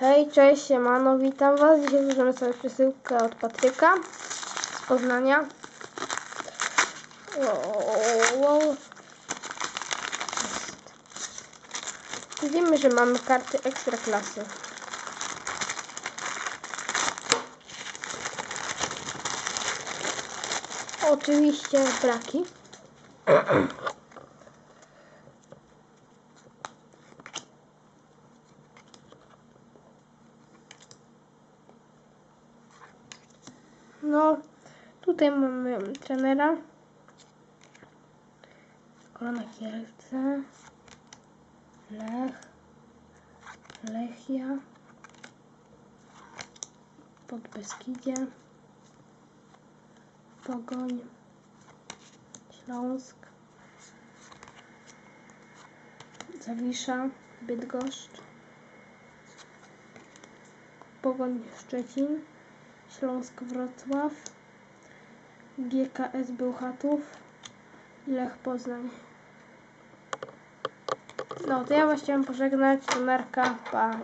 Hej, cześć, siemano, witam was. Dzisiaj złożymy sobie przesyłkę od Patryka z Poznania. Wow. Widzimy, że mamy karty ekstra klasy. Oczywiście braki. No, tutaj mamy trenera. Korona Kielce. Lech. Lechia. Podbeskidzie. Pogoń. Śląsk. Zawisza. Bydgoszcz. Pogoń Szczecin. Śląsk Wrocław, GKS Bełchatów Lech Poznań. No to ja was chciałem pożegnać, narka, pa.